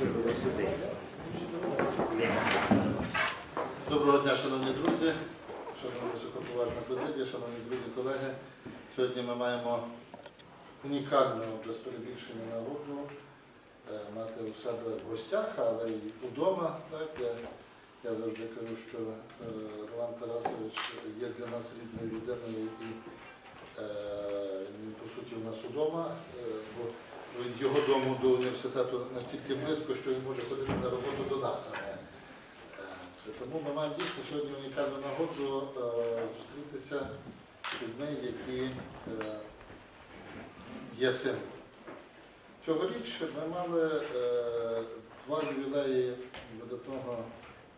приголосити. Доброго дня, шановні друзі, шановна високоповажна президія, шановні друзі, колеги. Сьогодні ми маємо унікальну без перебільшення нагоду е, мати у себе в гостях, але й удома. Так? Я, я завжди кажу, що е, Роман Тарасович є для нас рідною людиною і е, він, по суті, у нас удома. бо від його дому до університету настільки близько, що він може ходити на роботу до нас, е. Тому ми маємо дійсно сьогодні унікальну нагоду е, зустрітися з людьми, які е, є символом. Цьогоріч ми мали два ювілеї видатного,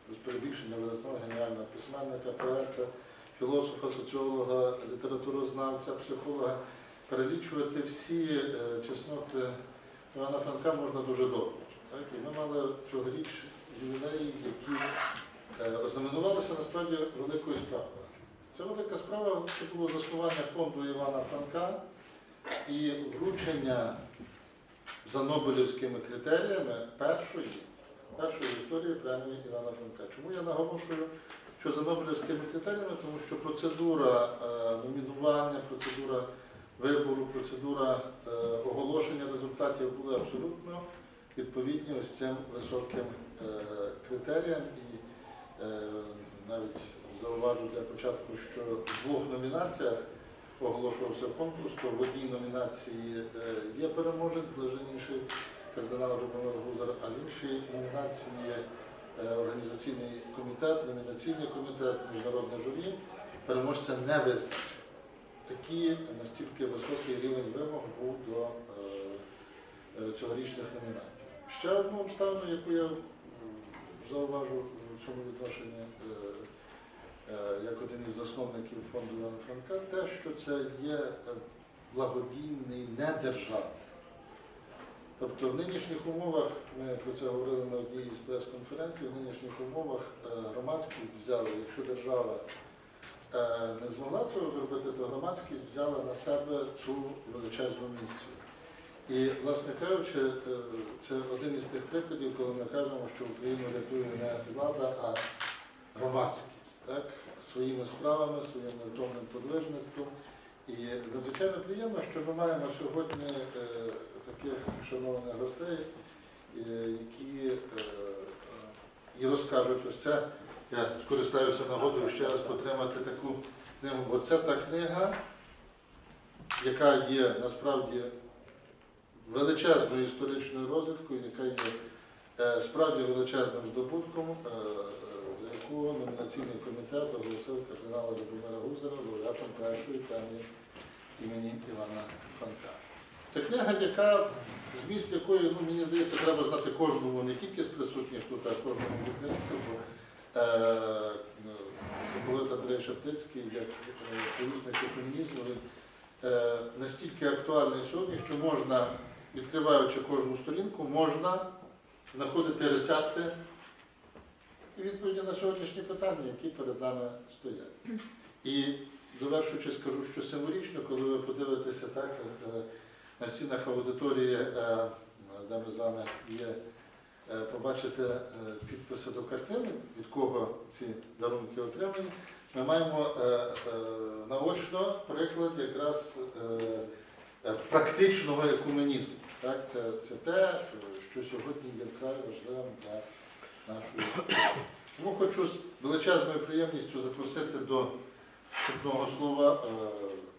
без перебільшення видатного геніального письменника, поета, філософа, соціолога, літературознавця, психолога. Перелічувати всі е, чесноти Івана Франка можна дуже довго. Так? І ми мали цьогоріч ювілеї, які е, ознаменувалися насправді великою справою. Ця велика справа це було заснування фонду Івана Франка і вручення за Нобелівськими критеріями першої, першої історії премії Івана Франка. Чому я наголошую, що за Нобелівськими критеріями? Тому що процедура е, номінування, процедура вибору, процедура е, оголошення результатів були абсолютно відповідні ось цим високим е, критеріям. І е, навіть зауважу для початку, що в двох номінаціях оголошувався конкурс, то в одній номінації є переможець, блаженніший кардинал Любомир Гузар, а в іншій номінації є організаційний комітет, номінаційний комітет, міжнародне журі. Переможця не визначив. Такий настільки високий рівень вимог був до е, е, цьогорічних номінантів. Ще одну обставину, яку я зауважу в цьому відношенні, е, е, як один із засновників фонду Івана Франка, те, що це є е, благодійний недержавний. Тобто в нинішніх умовах, ми про це говорили на одній із прес-конференцій, в нинішніх умовах е, громадськість взяла, якщо держава е, не змогла цього зробити, то громадськість взяла на себе ту величезну місію. І, власне кажучи, е, це один із тих прикладів, коли ми кажемо, що Україну рятує не влада, а громадськість. Так? Своїми справами, своїм невтомним подвижництвом. І надзвичайно приємно, що ми маємо сьогодні е, таких шановних гостей, е, які е, е, і розкажуть ось це. Я скористаюся нагодою ще раз потримати таку книгу, бо це та книга, яка є насправді величезною історичною розвідкою, яка є е, справді величезним здобутком, е, за яку номінаційний комітет оголосив кардинала Любомира Гузера лауреатом першої премії імені Івана Франка. Це книга, яка зміст якої, ну, мені здається, треба знати кожному, не тільки з присутніх тут, а кожному е, Миколита Андрій Шептицький, як е, повісник комунізму, він е, настільки актуальний сьогодні, що можна, відкриваючи кожну сторінку, можна знаходити рецепти і відповіді на сьогоднішні питання, які перед нами стоять. І завершуючи, скажу, що символічно, коли ви подивитеся так, е, на стінах аудиторії, е, де ми з вами є, е, побачите е, підписи до картини, від кого ці дарунки отримані, ми маємо е, е, наочно приклад якраз е, е, практичного екуменізму. Так, це, це те, що сьогодні є вкрай важливим для нашої. Тому хочу з величезною приємністю запросити до вступного слова е,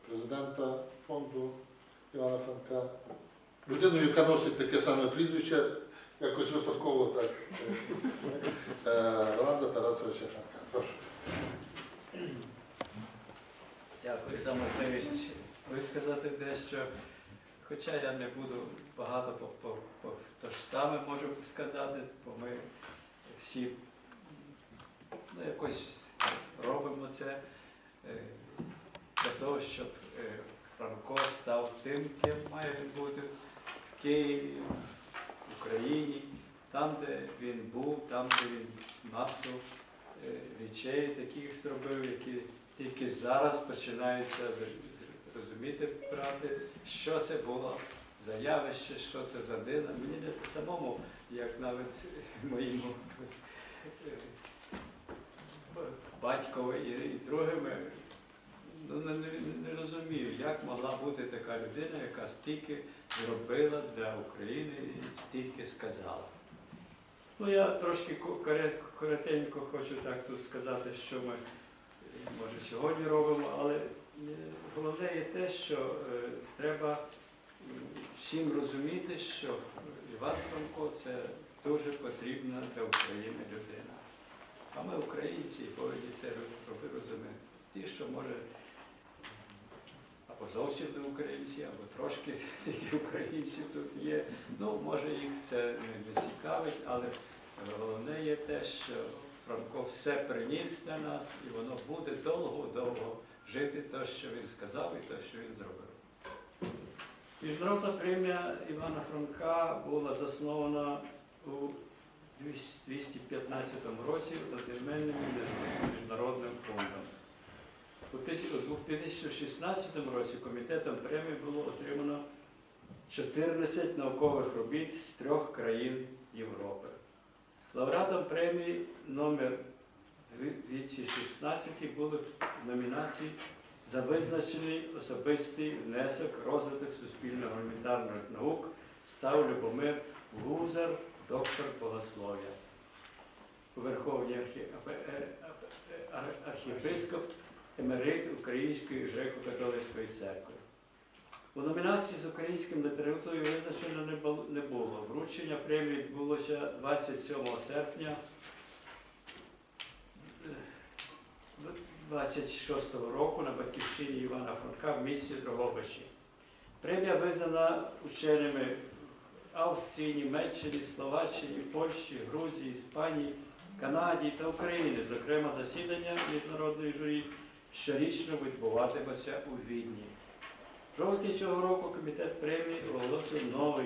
президента фонду Івана Франка, людину, яка носить таке саме прізвище, якось випадково так. е, Роланда Тарасовича Франка. Прошу. Дякую за можливість висказати дещо. Хоча я не буду багато по, по, по то ж саме можу сказати, бо ми всі ну, якось робимо це е, для того, щоб е, Франко став тим, ким має бути в Києві, Україні, там, де він був, там, де він масу е, речей таких зробив, які тільки зараз починаються розуміти, брати, що це було заявище, що це за дина. Мені не самому, як навіть моєму е, батькові і, другими, ну, не, не розумію, як могла бути така людина, яка стільки зробила для України і стільки сказала. Ну, я трошки коротенько хочу так тут сказати, що ми може сьогодні робимо, але е, головне є те, що е, треба всім розуміти, що Іван Франко це дуже потрібна для України людина. А ми, українці, повинні це роз- розуміти. Ті, що може або зовсім не українці, або трошки тільки українців тут є. Ну, може їх це не цікавить, але головне є те, що Франко все приніс для нас, і воно буде довго-довго жити те, що він сказав, і те, що він зробив. Міжнародна премія Івана Франка була заснована у 215 році одноіменним міжнародним фондом. У 2016 році комітетом премії було отримано 14 наукових робіт з трьох країн Європи. Лауреатом премії номер 2016 були номінації за визначений особистий внесок розвиток суспільно-гуманітарних наук став Любомир Гузар, доктор богослов'я. Верховний архі... апе- е- апе- ар- архієпископ, емерит Української греко-католицької церкви. У номінації з українським літературою визначено не було. Вручення премії відбулося 27 серпня 26 року на батьківщині Івана Франка в місті Дрогобичі. Премія визнана ученими Австрії, Німеччині, Словаччині, Польщі, Грузії, Іспанії, Канаді та України. Зокрема, засідання міжнародної журі щорічно відбуватиметься у Відні. В жовтні цього року комітет премії оголосив новий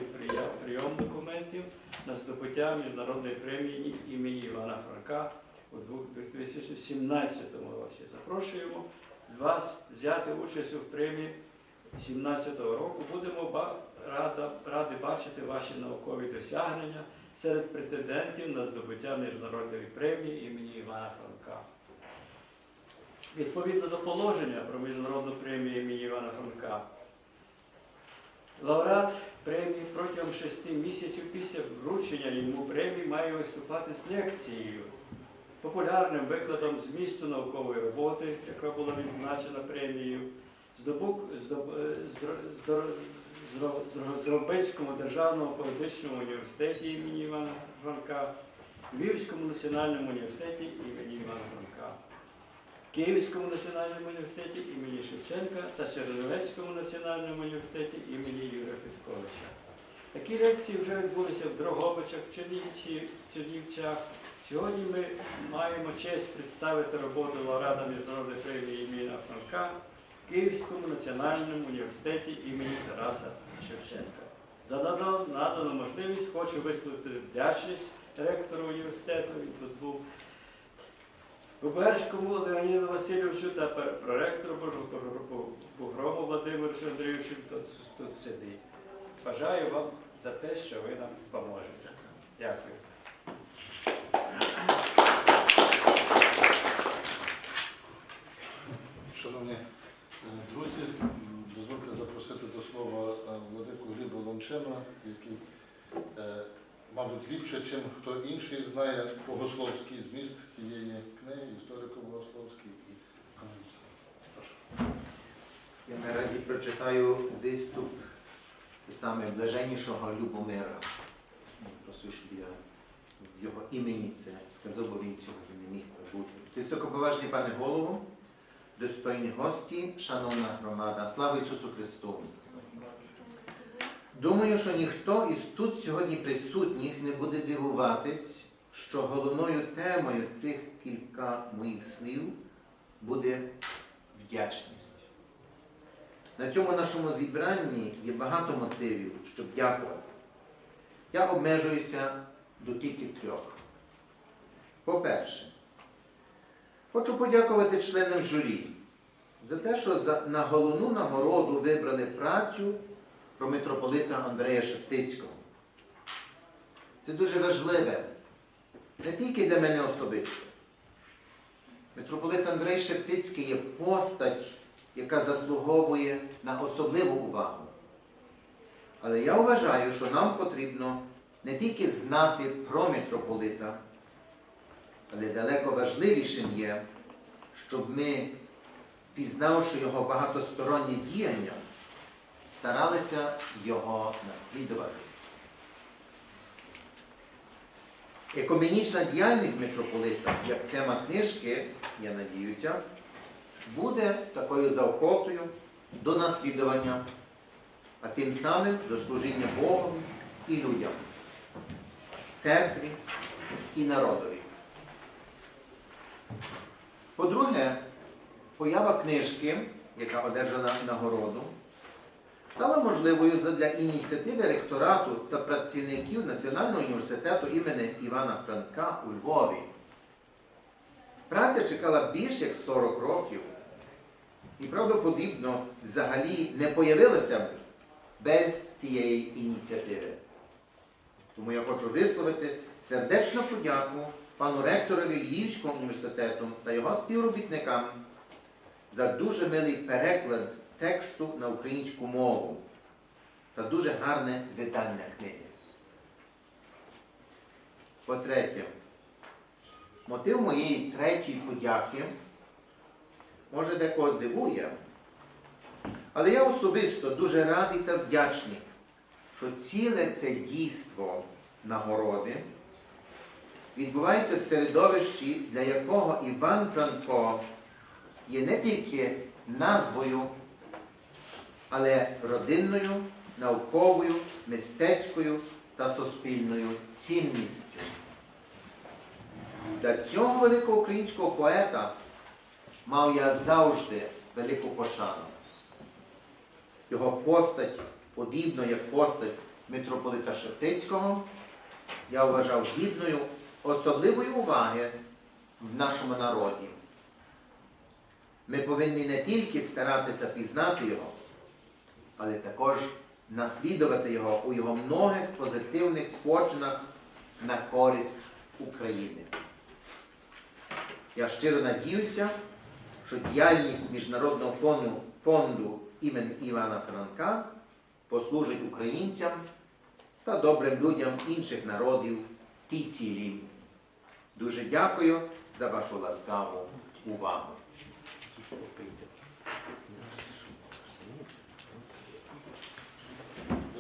прийом, документів на здобуття міжнародної премії імені Івана Франка у 2017 році. Запрошуємо вас взяти участь у премії 2017 року. Будемо раді бачити ваші наукові досягнення серед претендентів на здобуття міжнародної премії імені Івана Франка. Відповідно до положення про міжнародну премію імені Івана Франка, лауреат премії протягом шести місяців після вручення йому премії має виступати з лекцією, популярним викладом змісту наукової роботи, яка була відзначена премією, е, Зробицькому державному політичному університеті імені Івана Франка, Львівському національному університеті імені Івана Франка, Київському національному університеті імені Шевченка та Чернівецькому національному університеті імені Юрія Федьковича. Такі лекції вже відбулися в Дрогобичах, в Чернівці, в Чернівцях. Сьогодні ми маємо честь представити роботу лауреата міжнародної премії імені Франка в Київському національному університеті імені Тараса Шевченка. За надану можливість хочу висловити вдячність ректору університету, він тут був Губерському Леоніду Васильовичу та проректору Бугрому Владимиру Андрійовичу, тут сидить. Бажаю вам за те, що ви нам поможете. Дякую. Шановні е, друзі, дозвольте запросити до слова е, владику Гліба Лончена, який, е, мабуть, ліпше, ніж хто інший, знає богословський зміст тієї книги, історико-богословський і економічний. Прошу. Я наразі прочитаю виступ саме блаженнішого Любомира. Прошу, щоб я в його імені це сказав, бо він цього не міг прибути. Високоповажний пане голово, достойні гості, шановна громада, слава Ісусу Христу! Думаю, що ніхто із тут сьогодні присутніх не буде дивуватись, що головною темою цих кілька моїх слів буде вдячність. На цьому нашому зібранні є багато мотивів, щоб дякувати. Я обмежуюся до тільки трьох. По-перше, хочу подякувати членам журі за те, що на головну нагороду вибрали працю про митрополита Андрея Шептицького. Це дуже важливе, не тільки для мене особисто. Митрополит Андрей Шептицький є постать, яка заслуговує на особливу увагу. Але я вважаю, що нам потрібно не тільки знати про митрополита, але далеко важливішим є, щоб ми, пізнавши його багатосторонні діяння, старалися його наслідувати. Екуменічна діяльність митрополита, як тема книжки, я надіюся, буде такою заохотою до наслідування, а тим самим до служіння Богу і людям, церкві і народові. По-друге, поява книжки, яка одержала нагороду, стала можливою для ініціативи ректорату та працівників Національного університету імені Івана Франка у Львові. Праця чекала більш як 40 років і правдоподібно взагалі не появилася б без тієї ініціативи. Тому я хочу висловити сердечну подяку пану ректорові Львівського університету та його співробітникам за дуже милий переклад тексту на українську мову та дуже гарне видання книги. По-третє, мотив моєї третьої подяки може декого здивує, але я особисто дуже радий та вдячний, що ціле це дійство нагороди відбувається в середовищі, для якого Іван Франко є не тільки назвою, але родинною, науковою, мистецькою та суспільною цінністю. Для цього великого українського поета мав я завжди велику пошану. Його постать, подібно як постать митрополита Шептицького, я вважав гідною особливої уваги в нашому народі. Ми повинні не тільки старатися пізнати його, але також наслідувати його у його многих позитивних починах на користь України. Я щиро надіюся, що діяльність Міжнародного фонду, фонду імені Івана Франка послужить українцям та добрим людям інших народів тій цілі. Дуже дякую за вашу ласкаву увагу.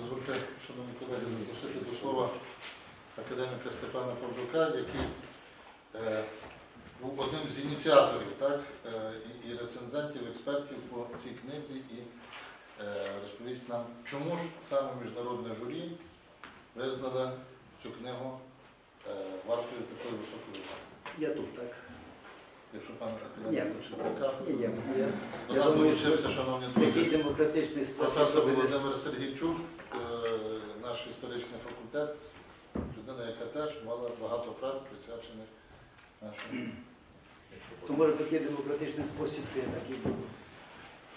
Дозвольте, шановні колеги, запросити до слова академіка Степана Павлюка, який е, був одним з ініціаторів так, е, і, рецензентів, експертів по цій книзі і е, розповість нам, чому ж саме міжнародне журі визнало цю книгу е, вартою такої високої уваги. Я тут, так? Якщо пан Ні. академік чи цікав, Ні, я, я, до я нас думаю, долучився, що шановні такий друзі. демократичний спосіб, Професор щоб не Володимир Сергійчук, е, наш історичний факультет, людина, яка теж мала багато праць присвячених нашому. то може такий демократичний спосіб, що я так і буду.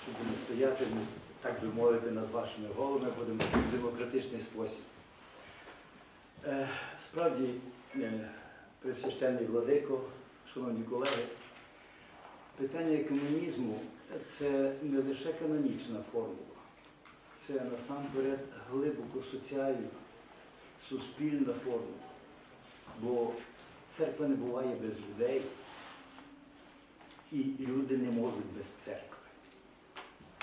Щоб не стояти, ну, так би мовити, над вашими головами, будемо в демократичний спосіб. Е, справді, е, пресвященний владико, шановні колеги, питання комунізму це не лише канонічна формула, це насамперед глибоко соціальна, суспільна формула. Бо церква не буває без людей, і люди не можуть без церкви.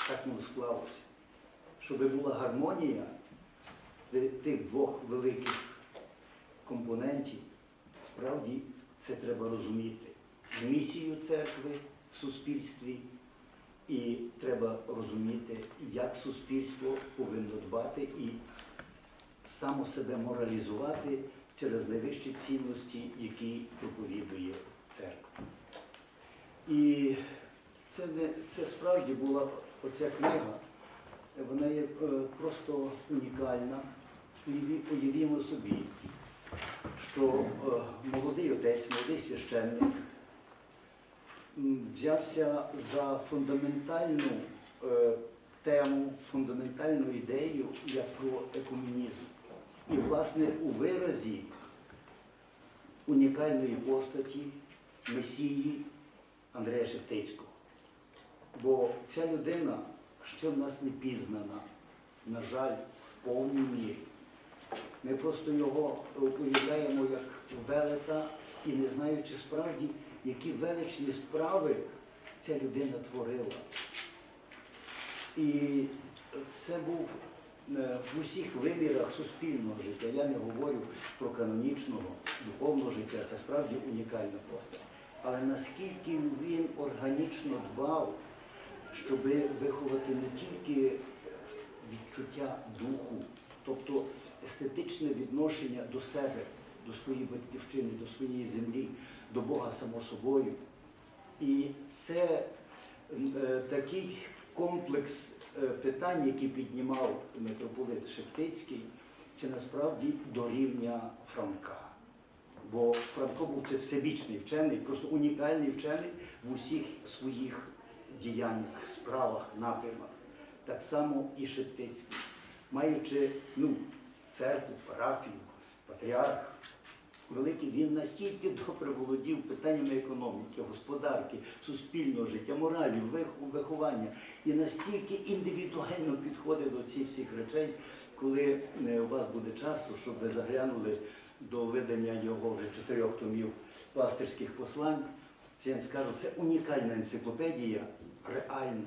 Так воно склалося. Щоб була гармонія тих двох великих компонентів, справді це треба розуміти. Місію церкви в суспільстві, і треба розуміти, як суспільство повинно дбати і само себе моралізувати через найвищі цінності, які проповідує церква. І це, не, це справді була оця книга, вона є е, просто унікальна. Уявімо собі, що е, молодий отець, молодий священник взявся за фундаментальну е, тему, фундаментальну ідею як про екомунізм. І, власне, у виразі унікальної постаті Месії Андрея Шептицького. Бо ця людина ще в нас не пізнана, на жаль, в повній мірі. Ми просто його уявляємо як велета і не знаючи справді, які величні справи ця людина творила. І це був е, в усіх вимірах суспільного життя. Я не говорю про канонічного, духовного життя, це справді унікальна постать. Але наскільки він органічно дбав, щоб виховати не тільки е, відчуття духу, тобто естетичне відношення до себе, до своєї батьківщини, до своєї землі, до Бога само собою. І це е, такий комплекс е, питань, які піднімав митрополит Шептицький, це насправді до рівня Франка. Бо Франко був це всебічний вчений, просто унікальний вчений в усіх своїх діяннях, справах, напрямах. Так само і Шептицький, маючи ну, церкву, парафію, патріарх, великий, він настільки добре володів питаннями економіки, господарки, суспільного життя, моралі, виховання і настільки індивідуально підходив до цих всіх речей, коли е, у вас буде часу, щоб ви заглянули до видання його вже чотирьох томів пастирських послань. Це я вам скажу, це унікальна енциклопедія, реальна.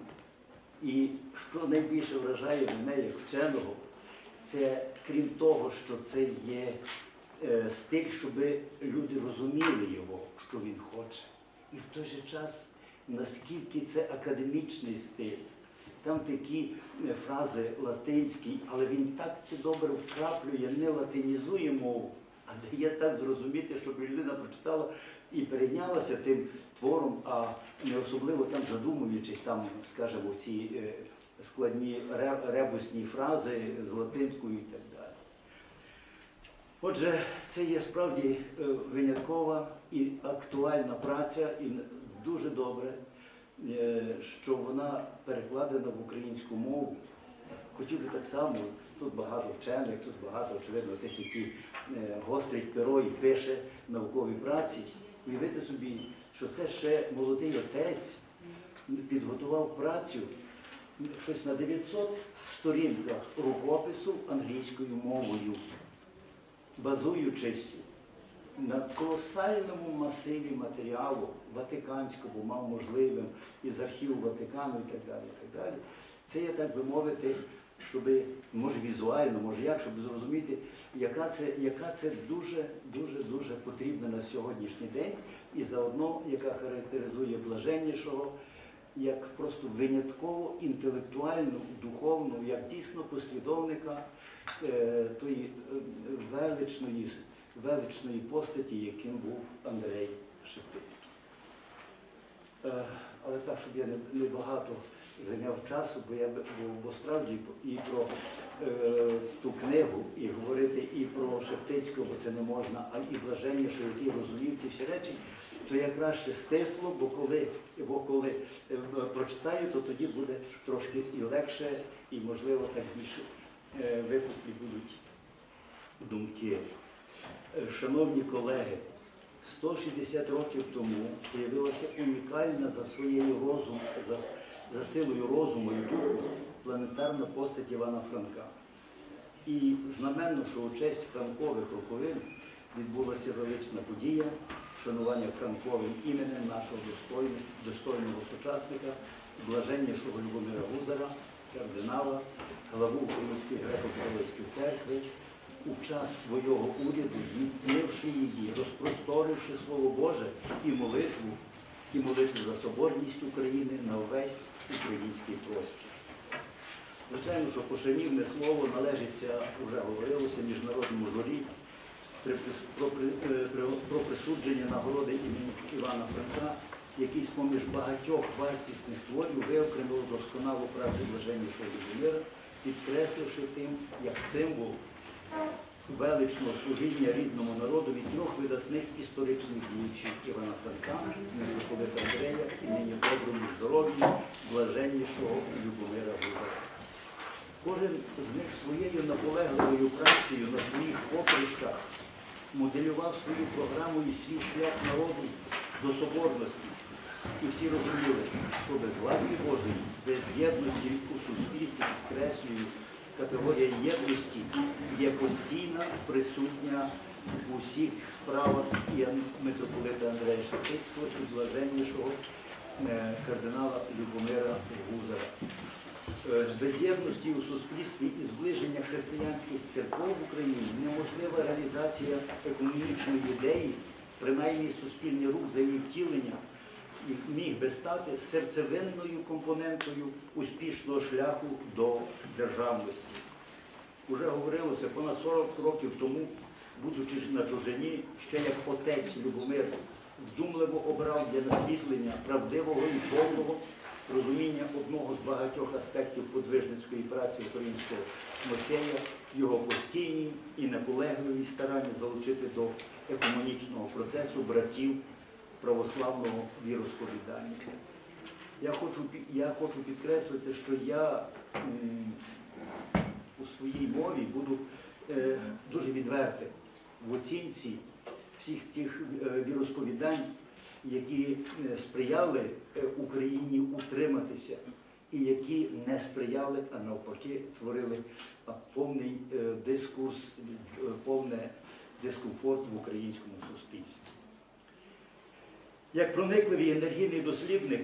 І що найбільше вражає мене як вченого, це крім того, що це є стиль, щоб люди розуміли його, що він хоче. І в той же час, наскільки це академічний стиль, там такі е, фрази латинські, але він так це добре вкраплює, не латинізує мову, а дає так зрозуміти, щоб людина прочитала і перейнялася тим твором, а не особливо там задумуючись, там, скажімо, ці е, складні ребусні фрази з латинкою так. Отже, це є справді е, виняткова і актуальна праця, і дуже добре, е, що вона перекладена в українську мову. Хотів би так само, тут багато вчених, тут багато, очевидно, тих, які е, гострить перо і пише наукові праці. Уявити собі, що це ще молодий отець підготував працю щось на 900 сторінках рукопису англійською мовою базуючись на колосальному масиві матеріалу ватиканському, мав можливим із архіву Ватикану і так далі. І так далі. Це є, так би мовити, щоб, може візуально, може як, щоб зрозуміти, яка це, яка це дуже, дуже, потрібна на сьогоднішній день, і заодно, яка характеризує блаженнішого, як просто винятково інтелектуальну, духовну, як дійсно послідовника тої е, величної, величної постаті, яким був Андрей Шептицький. Е, Але так, щоб я не, багато зайняв часу, бо я бо, справді і про е, ту книгу, і говорити і про Шептицького, бо це не можна, а і блаженнішого, який розумів ці всі речі, то я краще стисло, бо коли, бо коли е, прочитаю, то тоді буде трошки і легше, і можливо так більше е, випуклі будуть думки. Е, Шановні колеги, 160 років тому з'явилася унікальна за своєю розумом, за, за силою розуму і духу планетарна постать Івана Франка. І знаменно, що у честь Франкових роковин відбулася велична подія вшанування Франковим іменем нашого достойного, достойного сучасника, блаженнішого Любомира Гузара, кардинала, главу Української греко-католицької церкви, у час свого уряду, зміцнивши її, розпросторивши Слово Боже і молитву, і молитву за соборність України на увесь український простір. Звичайно, що пошанівне слово належиться, вже говорилося, міжнародному журі е, про присудження нагороди імені Івана Франка, який з-поміж багатьох вартісних творів виокремив досконалу працю блаженнішого Любомира, підкресливши тим як символ величного служіння рідному народові трьох видатних історичних діячів Івана Франка, митрополита Андрея і нині доброму здоров'ю блаженнішого Любомира Гузара. Кожен з них своєю наполегливою працею на своїх поприщах моделював свою програму і свій шлях народу до соборності. І всі розуміли, що без ласки Божої, без єдності у суспільстві, підкреслюю, категорія єдності є постійна, присутня у всіх справах і митрополита Андрея Шептицького і блаженнішого е, кардинала Любомира Гузара. Е, Без єдності у суспільстві і зближення християнських церков в Україні неможлива реалізація економічної ідеї, принаймні суспільний рух за її втілення і міг би стати серцевинною компонентою успішного шляху до державності. Уже говорилося понад 40 років тому, будучи на чужині, ще як отець Любомир вдумливо обрав для насвітлення правдивого і повного розуміння одного з багатьох аспектів подвижницької праці українського Мосея, його постійні і наполегливі старання залучити до економічного процесу братів православного віросповідання. Я хочу, я хочу підкреслити, що я у своїй мові буду е, дуже відвертим в оцінці всіх тих е, віросповідань, які е, сприяли Україні утриматися і які не сприяли, а навпаки творили повний е, дискурс, повне дискомфорт в українському суспільстві. Як проникливий енергійний дослідник,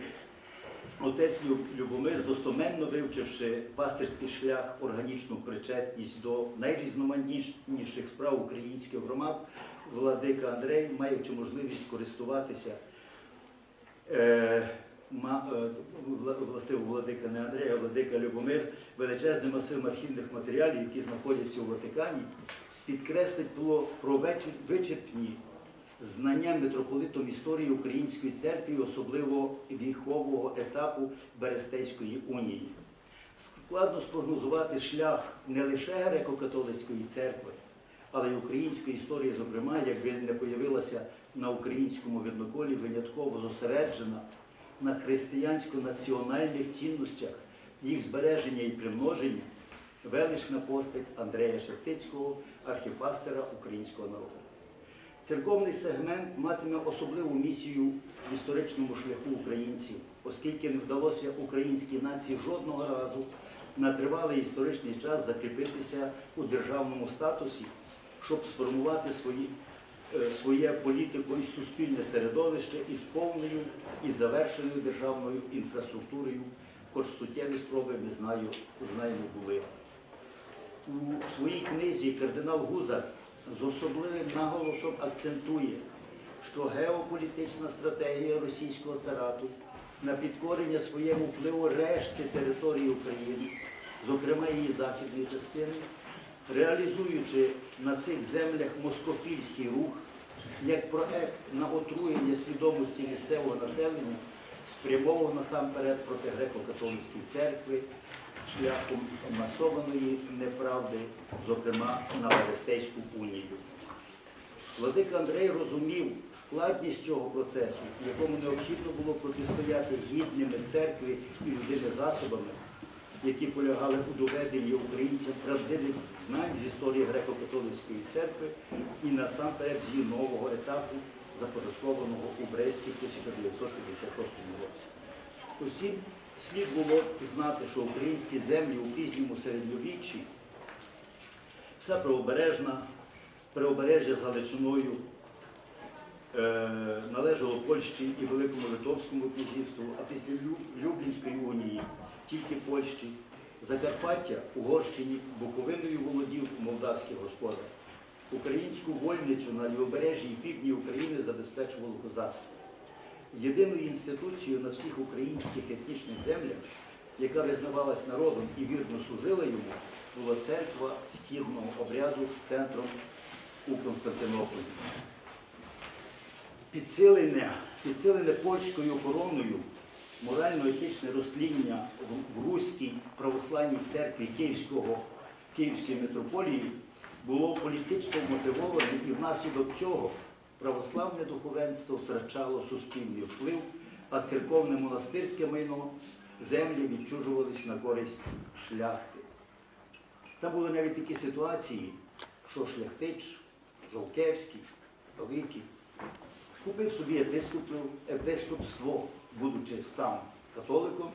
отець Любомир, достоменно вивчивши пастирський шлях, органічну причетність до найрізноманітніших справ українських громад, владика Андрей, маючи можливість користуватися е, ма- е, властиво владика не Андрей, а владика Любомир, величезним масивом архівних матеріалів, які знаходяться у Ватикані, підкреслить про, про вичерпні знання митрополитом історії Української церкви, особливо віхового етапу Берестейської унії. Складно спрогнозувати шлях не лише греко-католицької церкви, але й української історії, зокрема, якби не появилася на українському видноколі винятково зосереджена на християнсько-національних цінностях, їх збереження і примноження, велична постать Андрея Шептицького, архіпастера українського народу. Церковний сегмент матиме особливу місію в історичному шляху українців, оскільки не вдалося українській нації жодного разу на тривалий історичний час закріпитися у державному статусі, щоб сформувати свої, е, своє політико і суспільне середовище із повною і завершеною державною інфраструктурою, хоч суттєві спроби ми знаємо були. У своїй книзі кардинал Гузар з особливим наголосом акцентує, що геополітична стратегія російського царату на підкорення своєму впливу решти території України, зокрема її західної частини, реалізуючи на цих землях москофільський рух як проект на отруєння свідомості місцевого населення, спрямовував насамперед проти греко-католицької церкви шляхом масованої неправди, зокрема на Берестейську унію. Владика Андрей розумів складність цього процесу, якому необхідно було протистояти гідними церкви і людини засобами, які полягали у доведенні українцям правдивих знань з історії греко-католицької церкви і насамперед з її нового етапу, започаткованого у Бресті в 1956 році. Усім слід було знати, що українські землі у пізньому середньовіччі, вся правобережна, правобережжя з Галичиною, е, належало Польщі і Великому Литовському князівству, а після Люблінської унії тільки Польщі, Закарпаття, Угорщині, Буковиною володів молдавський господар. Українську вольницю на лівобережжі і півдні України забезпечувало козацтво. Єдиною інституцією на всіх українських етнічних землях, яка визнавалась народом і вірно служила йому, була церква східного обряду з центром у Константинополі. Підсилене, підсилене польською короною морально-етичне розтління в, в Руській православній церкві Київського, Київської митрополії було політично вмотивоване і внаслідок цього православне духовенство втрачало суспільний вплив, а церковне монастирське майно землі відчужувались на користь шляхти. Там були навіть такі ситуації, що Шляхтич, Жолкевський, Великий купив собі епископство, будучи сам католиком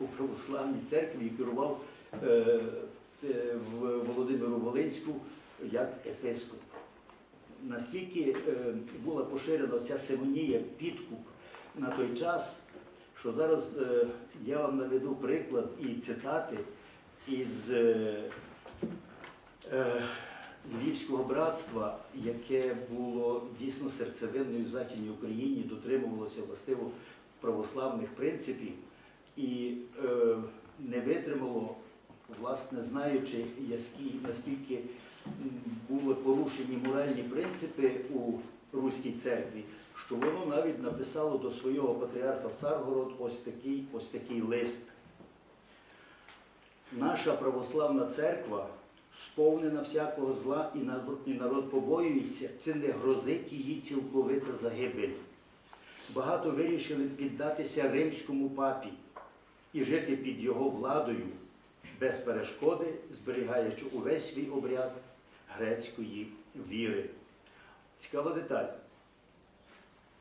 у православній церкві і керував е, е, Володимиру Волинську як епископ. Настільки е, була поширена ця симонія, підкуп на той час, що зараз е, я вам наведу приклад і цитати із е, Львівського братства, яке було дійсно серцевинною в Західній Україні, дотримувалося властиво православних принципів і не витримало, власне, знаючи, наскільки були порушені моральні принципи у Руській церкві, що воно навіть написало до свого патріарха в Царгород ось такий, ось такий лист. Наша православна церква сповнена всякого зла, і народ побоюється, це не грозить її цілковита загибель. Багато вирішили піддатися римському папі і жити під його владою без перешкоди, зберігаючи увесь свій обряд грецької віри. Цікава деталь.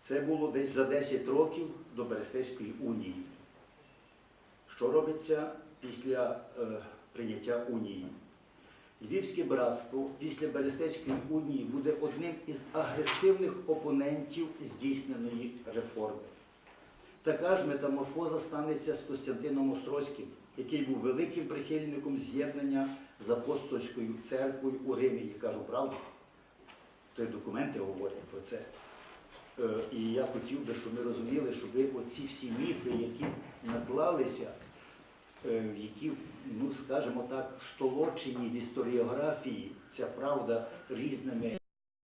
Це було десь за 10 років до Берестейської унії. Що робиться після е, прийняття унії? Львівське братство після Берестейської унії буде одним із агресивних опонентів здійсненої реформи. Така ж метаморфоза станеться з Костянтином Острозьким, який був великим прихильником з'єднання з апостольською церквою у Римі. Я кажу правду, то документи говорять про це. Е, І я хотів би, щоб ми розуміли, щоб оці всі міфи, які наклалися, е, які, ну скажімо так, столочені в історіографії, ця правда різними